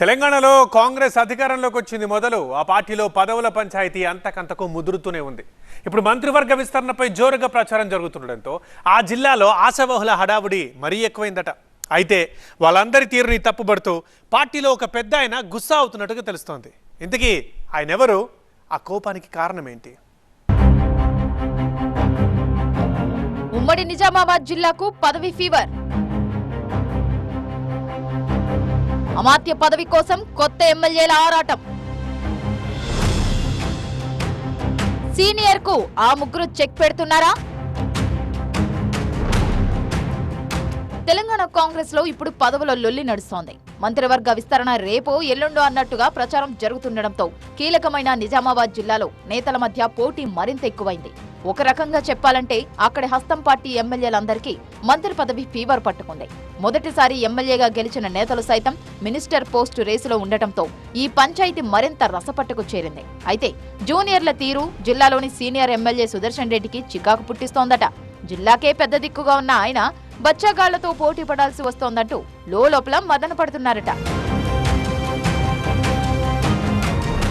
తెలంగాణలో కాంగ్రెస్ అధికారంలోకి వచ్చింది మొదలు. ఆ పార్టీలో పదవుల పంచాయతీ అంతకంతకు ముదురుతూనే ఉంది. ఇప్పుడు మంత్రివర్గ విస్తరణపై జోరుగా ప్రచారం జరుగుతుండటంతో ఆ జిల్లాలో ఆశావహుల హడావుడి మరీ ఎక్కువైందట. అయితే వాళ్ళందరి తీరుని తప్పుబడుతూ పార్టీలో ఒక పెద్ద ఆయన గుస్సా అవుతున్నట్టుగా తెలుస్తోంది. ఇంతకీ ఆయన ఎవరు ఆ కోపానికి కారణం ఏంటి ఉమ్మడి నిజామాబాద్ జిల్లాకు పదవి ఫీవర్. అమాత్య పదవి కోసం కొత్త ఎమ్మెల్యేల ఆరాటం. సీనియర్కు ఆ ముగ్గురు చెక్ పెడుతున్నారా? తెలంగాణ కాంగ్రెస్లో ఇప్పుడు పదవుల లొల్లి నడుస్తోంది. మంత్రివర్గ విస్తరణ రేపో ఎల్లుండో అన్నట్టుగా ప్రచారం జరుగుతుండటంతో కీలకమైన నిజామాబాద్ జిల్లాలో నేతల మధ్య పోటీ మరింత ఎక్కువైంది. ఒక రకంగా చెప్పాలంటే అక్కడి హస్తం పార్టీ ఎమ్మెల్యేలందరికీ మంత్రి పదవి ఫీవర్ పట్టుకుంది. మొదటిసారి ఎమ్మెల్యేగా గెలిచిన నేతలు సైతం మినిస్టర్ పోస్టు రేసులో ఉండటంతో ఈ పంచాయతీ మరింత రసపట్టుకు చేరింది. అయితే జూనియర్ల తీరు జిల్లాలోని సీనియర్ ఎమ్మెల్యే సుదర్శన్ రెడ్డికి చికాకు పుట్టిస్తోందట. జిల్లాకే పెద్ద దిక్కుగా ఉన్న ఆయన బచ్చాగాళ్ళతో పోటీ పడాల్సి వస్తోందంటూ లోపల మదన పడుతున్నారట.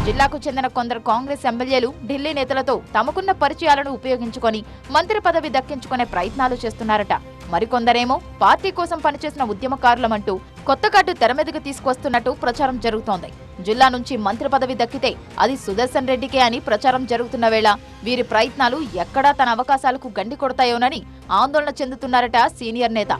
జిల్లాకు చెందిన కొందరు కాంగ్రెస్ ఎమ్మెల్యేలు ఢిల్లీ నేతలతో తమకున్న పరిచయాలను ఉపయోగించుకొని మంత్రి పదవి దక్కించుకునే ప్రయత్నాలు చేస్తున్నారట. మరికొందరేమో పార్టీ కోసం పనిచేసిన ఉద్యమకారులమంటూ కొత్త కార్డు తెర మీదకు తీసుకొస్తున్నట్టు ప్రచారం జరుగుతోంది. జిల్లా నుంచి మంత్రి పదవి దక్కితే అది సుదర్శన్ రెడ్డికే అని ప్రచారం జరుగుతున్న వేళ వీరి ప్రయత్నాలు ఎక్కడా తన అవకాశాలకు గండి కొడతాయోనని ఆందోళన చెందుతున్నారట సీనియర్ నేత.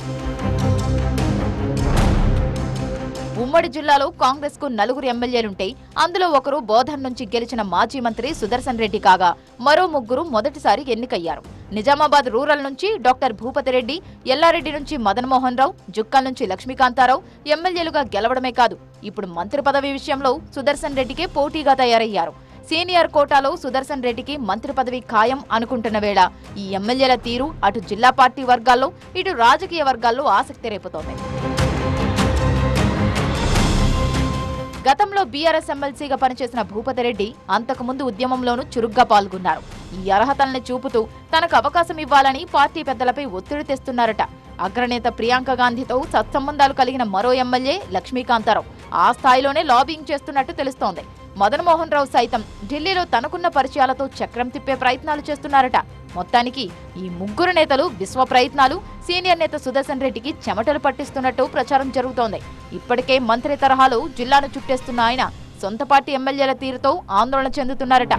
ఉమ్మడి జిల్లాలో కాంగ్రెస్కు నలుగురు ఎమ్మెల్యేలుంటే అందులో ఒకరు బోధన్ నుంచి గెలిచిన మాజీ మంత్రి సుదర్శన్ రెడ్డి కాగా మరో ముగ్గురు మొదటిసారి ఎన్నికయ్యారు. నిజామాబాద్ రూరల్ నుంచి డాక్టర్ భూపతి రెడ్డి ఎల్లారెడ్డి నుంచి మదన్మోహన్ రావు జుక్కల్ నుంచి లక్ష్మీకాంతారావు ఎమ్మెల్యేలుగా గెలవడమే కాదు ఇప్పుడు మంత్రి పదవి విషయంలో సుదర్శన్ రెడ్డికే పోటీగా తయారయ్యారు. సీనియర్ కోటాలో సుదర్శన్ రెడ్డికి మంత్రి పదవి ఖాయం అనుకుంటున్న వేళ ఈ ఎమ్మెల్యేల తీరు అటు జిల్లా పార్టీ వర్గాల్లో ఇటు రాజకీయ వర్గాల్లో ఆసక్తి రేపుతోంది. గతంలో బీఆర్ఎస్ ఎమ్మెల్సీగా పనిచేసిన భూపతిరెడ్డి అంతకుముందు ఉద్యమంలోనూ చురుగ్గా పాల్గొన్నారు. ఈ అర్హతల్ని చూపుతూ తనకు అవకాశం ఇవ్వాలని పార్టీ పెద్దలపై ఒత్తిడి తెస్తున్నారట. అగ్రనేత ప్రియాంక గాంధీతో సత్సంబంధాలు కలిగిన మరో ఎమ్మెల్యే లక్ష్మీకాంతారావు ఆ స్థాయిలోనే లాబింగ్ చేస్తున్నట్టు తెలుస్తోంది. మదన్మోహన్ రావు సైతం ఢిల్లీలో తనకున్న పరిచయాలతో చక్రం తిప్పే ప్రయత్నాలు చేస్తున్నారట. మొత్తానికి ఈ ముగ్గురు నేతలు విశ్వ ప్రయత్నాలు సీనియర్ నేత సుదర్శన్ రెడ్డికి చెమటలు పట్టిస్తున్నట్టు ప్రచారం జరుగుతోంది. ఇప్పటికే మంత్రి తరహాలో జిల్లాను చుట్టేస్తున్న ఆయన సొంత పార్టీ ఎమ్మెల్యేల తీరుతో ఆందోళన చెందుతున్నారట.